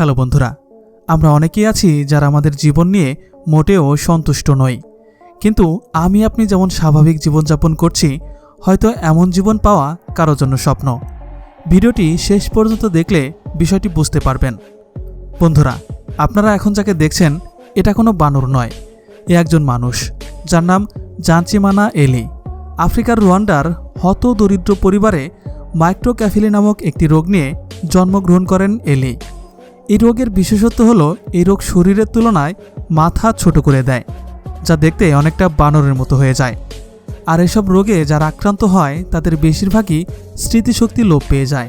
Hello বন্ধুরা, আমরা অনেকেই আছি যারা আমাদের জীবন নিয়ে মোটেও সন্তুষ্ট নই। কিন্তু আমি আপনি যেমন স্বাভাবিক জীবনযাপন করছি, হয়তো এমন জীবন পাওয়া কারও জন্য স্বপ্ন। ভিডিওটি শেষ পর্যন্ত দেখলে বিষয়টি বুঝতে পারবেন। বন্ধুরা, আপনারা এখন যাকে দেখছেন, এটা কোনো বানর নয়, এ একজন মানুষ, যার নাম জাঞ্চিমানা এলি। আফ্রিকার রুয়ান্ডার হত দরিদ্র পরিবারে মাইক্রোক্যাফিলি নামক একটি রোগ নিয়ে জন্মগ্রহণ করেন এলি। এই রোগের বিশেষত্ব হলো, এই রোগ শরীরের তুলনায় মাথা ছোট করে দেয়, যা দেখতে অনেকটা বানরের মতো হয়ে যায়। আর এসব রোগে যারা আক্রান্ত হয়, তাদের বেশিরভাগই স্মৃতিশক্তি লোপ পেয়ে যায়।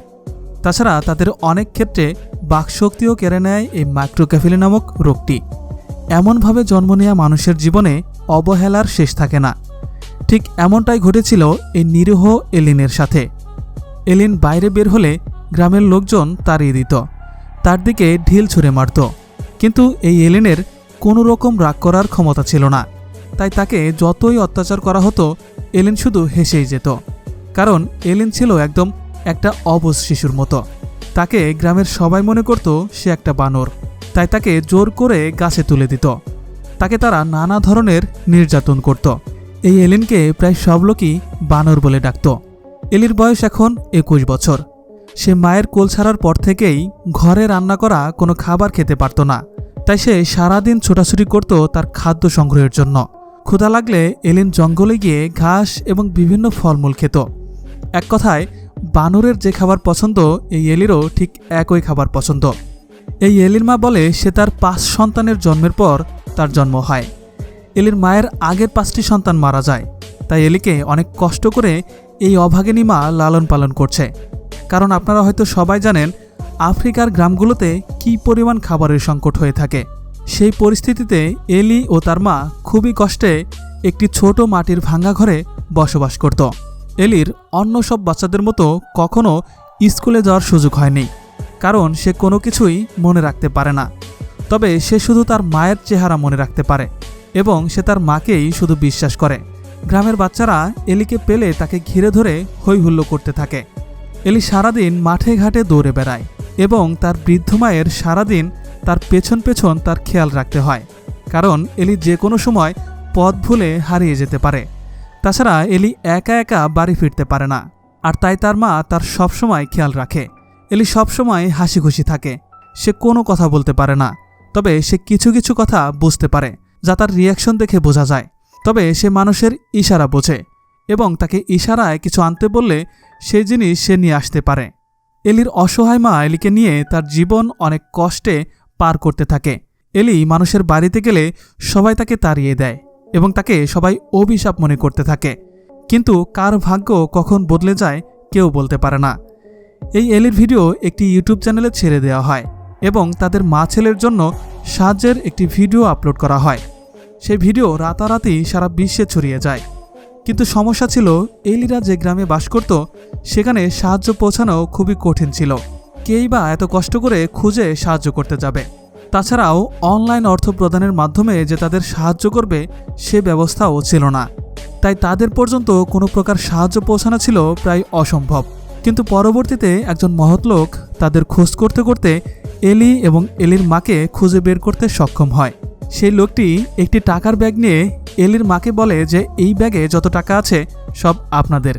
তাছাড়া তাদের অনেক ক্ষেত্রে বাকশক্তিও কেড়ে নেয় এই মাইক্রোক্যাফিলি নামক রোগটি। এমনভাবে জন্ম নেওয়া মানুষের জীবনে অবহেলার শেষ থাকে না। ঠিক এমনটাই ঘটেছিল এই নিরীহ এলিনের সাথে। এলিন বাইরে বের হলে গ্রামের লোকজন তাড়িয়ে দিত। তার দিকে ঢিল ছুঁড়ে মারত। কিন্তু এই এলিনের কোনো রকম রাগ করার ক্ষমতা ছিল না। তাই তাকে যতই অত্যাচার করা হতো, এলিন শুধু হেসেই যেত। কারণ এলিন ছিল একদম একটা অবশ শিশুর মতো। তাকে গ্রামের সবাই মনে করত সে একটা বানর। তাই তাকে জোর করে গাছে তুলে দিত। তাকে তারা নানা ধরনের নির্যাতন করত। এই এলিনকে প্রায় সব লোকই বানর বলে ডাকত। এলির বয়স এখন একুশ বছর। সে মায়ের কোল ছাড়ার পর থেকেই ঘরে রান্না করা কোনো খাবার খেতে পারত না। তাই সে সারাদিন ছোটাছুটি করত তার খাদ্য সংগ্রহের জন্য। ক্ষুধা লাগলে এলিন জঙ্গলে গিয়ে ঘাস এবং বিভিন্ন ফলমূল খেত। এক কথায়, বানরের যে খাবার পছন্দ, এই এলিরও ঠিক একই খাবার পছন্দ। এই এলির মা বলে সে তার পাঁচ সন্তানের জন্মের পর তার জন্ম হয়। এলির মায়ের আগের পাঁচটি সন্তান মারা যায়। তাই এলিকে অনেক কষ্ট করে এই অভাগিনী মা লালন পালন করছে। কারণ আপনারা হয়তো সবাই জানেন আফ্রিকার গ্রামগুলোতে কী পরিমাণ খাবারের সংকট হয়ে থাকে। সেই পরিস্থিতিতে এলি ও তার মা খুবই কষ্টে একটি ছোট মাটির ভাঙ্গা ঘরে বসবাস করত। এলির অন্য সব বাচ্চাদের মতো কখনো স্কুলে যাওয়ার সুযোগ হয়নি, কারণ সে কোনো কিছুই মনে রাখতে পারে না। তবে সে শুধু তার মায়ের চেহারা মনে রাখতে পারে এবং সে তার মাকেই শুধু বিশ্বাস করে। গ্রামের বাচ্চারা এলিকে পেলে তাকে ঘিরে ধরে হৈ হুল্লো করতে থাকে। এলি সারাদিন মাঠে ঘাটে দৌড়ে বেড়ায় এবং তার বৃদ্ধ মায়ের সারাদিন তার পেছন পেছন তার খেয়াল রাখতে হয়। কারণ এলি যে কোনো সময় পথ ভুলে হারিয়ে যেতে পারে। তাছাড়া এলি একা একা বাড়ি ফিরতে পারে না। আর তাই তার মা তার সবসময় খেয়াল রাখে। এলি সবসময় হাসি খুশি থাকে। সে কোনো কথা বলতে পারে না। তবে সে কিছু কিছু কথা বুঝতে পারে, যা তার রিয়াকশন দেখে বোঝা যায়। তবে সে মানুষের ইশারা বোঝে। এবং তাকে ইশারায় কিছু আনতে বললে সেই জিনিস সে নিয়ে আসতে পারে। এলির অসহায় মা এলিকে নিয়ে তার জীবন অনেক কষ্টে পার করতে থাকে। এলি মানুষের বাড়িতে গেলে সবাই তাকে তাড়িয়ে দেয় এবং তাকে সবাই অভিশাপ মনে করতে থাকে। কিন্তু কার ভাগ্য কখন বদলে যায় কেউ বলতে পারে না। এই এলির ভিডিও একটি ইউটিউব চ্যানেলে ছেড়ে দেওয়া হয় এবং তাদের মা ছেলের জন্য সাহায্যের একটি ভিডিও আপলোড করা হয়। সেই ভিডিও রাতারাতি সারা বিশ্বে ছড়িয়ে যায়। কিন্তু সমস্যা ছিল এলিরা যে গ্রামে বাস করত, সেখানে সাহায্য পৌঁছানো খুবই কঠিন ছিল। কেই বা এত কষ্ট করে খুঁজে সাহায্য করতে যাবে। তাছাড়াও অনলাইন অর্থ প্রদানের মাধ্যমে যে তাদের সাহায্য করবে, সে ব্যবস্থাও ছিল না। তাই তাদের পর্যন্ত কোনো প্রকার সাহায্য পৌঁছানো ছিল প্রায় অসম্ভব। কিন্তু পরবর্তীতে একজন মহৎ লোক তাদের খোঁজ করতে করতে এলি এবং এলির মাকে খুঁজে বের করতে সক্ষম হয়। সেই লোকটি একটি টাকার ব্যাগ নিয়ে এলির মাকে বলে যে, এই ব্যাগে যত টাকা আছে, সব আপনাদের।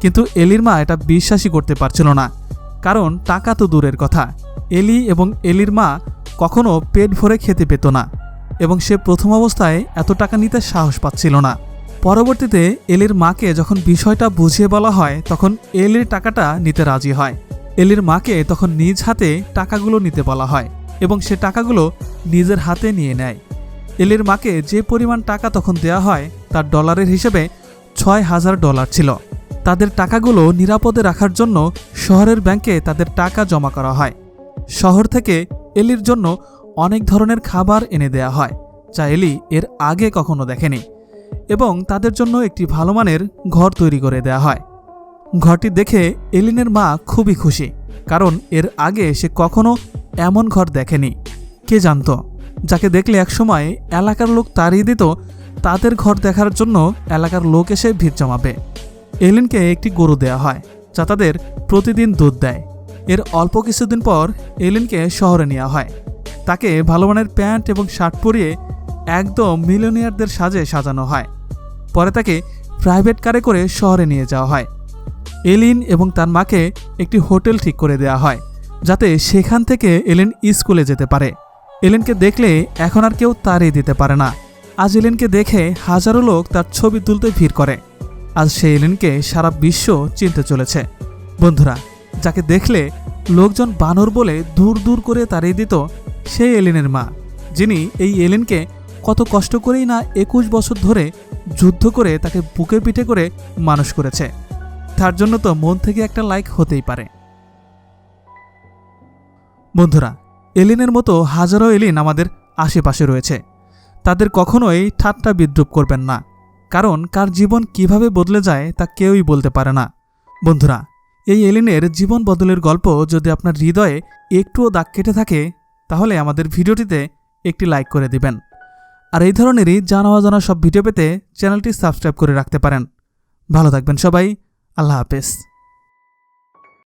কিন্তু এলির মা এটা বিশ্বাসই করতে পারছিল না, কারণ টাকা তো দূরের কথা। এলি এবং এলির মা কখনো পেট ভরে খেতে পেত না এবং সে প্রথম অবস্থায় এত টাকা নিতে সাহস পাচ্ছিল না। পরবর্তীতে এলির মাকে যখন বিষয়টা বুঝিয়ে বলা হয়, তখন এলির টাকাটা নিতে রাজি হয়। এলির মাকে তখন নিজ হাতে টাকাগুলো নিতে বলা হয় এবং সে টাকাগুলো নিজের হাতে নিয়ে নেয়। এলির মাকে যে পরিমাণ টাকা তখন দেয়া হয়, তার ডলারের হিসেবে ছয় হাজার ডলার ছিল। তাদের টাকাগুলো নিরাপদে রাখার জন্য শহরের ব্যাংকে তাদের টাকা জমা করা হয়। শহর থেকে এলির জন্য অনেক ধরনের খাবার এনে দেয়া হয়, যা এলি এর আগে কখনো দেখেনি এবং তাদের জন্য একটি ভালো মানের ঘর তৈরি করে দেয়া হয়। ঘরটি দেখে এলিনের মা খুবই খুশি, কারণ এর আগে সে কখনো এমন ঘর দেখেনি। কে জানতো? যাকে দেখলে একসময় এলাকার লোক তাড়িয়ে দিত তাদের ঘর দেখার জন্য এলাকার লোক এসে ভিড় জমাবে। এলিনকে একটি গরু দেয়া হয়, যা তাদের প্রতিদিন দুধ দেয়। এর অল্প কিছুদিন পর এলিনকে শহরে নেওয়া হয়। তাকে ভালো মানের প্যান্ট এবং শার্ট পরিয়ে একদম মিলিয়নিয়ারদের সাজে সাজানো হয়। পরে তাকে প্রাইভেট কারে করে শহরে নিয়ে যাওয়া হয়। এলিন এবং তার মাকে একটি হোটেল ঠিক করে দেওয়া হয়, যাতে সেখান থেকে এলিন স্কুলে যেতে পারে। এলেনকে দেখলে এখন আর কেউ তাড়িয়ে দিতে পারে না। আজ এলেনকে দেখে হাজারো লোক তার ছবি তুলতে ভিড় করে। আজ সে এলেনকে সারা বিশ্ব চিনতে চলেছে। বন্ধুরা, যাকে দেখলে লোকজন বানর বলে দূর দূর করে তাড়িয়ে দিত সেই এলেনের মা, যিনি এই এলেনকে কত কষ্ট করেই না একুশ বছর ধরে যুদ্ধ করে তাকে বুকে পিঠে করে মানুষ করেছে। তার জন্য তো মন থেকে একটা লাইক হতেই পারে। বন্ধুরা এলিনের মতো হাজারো এলিন আমাদের আশেপাশে রয়েছে। তাদের কখনোই ঠাট্টা বিদ্রুপ করবেন না, কারণ কার জীবন কীভাবে বদলে যায় তা কেউই বলতে পারে না। বন্ধুরা, এই এলিনের জীবন বদলের গল্প যদি আপনার হৃদয়ে একটুও দাগ কেটে থাকে, তাহলে আমাদের ভিডিওটিতে একটি লাইক করে দিবেন। আর এই ধরনেরই জানা অজানা সব ভিডিও পেতে চ্যানেলটি সাবস্ক্রাইব করে রাখতে পারেন। ভালো থাকবেন সবাই, আল্লাহ হাফেজ।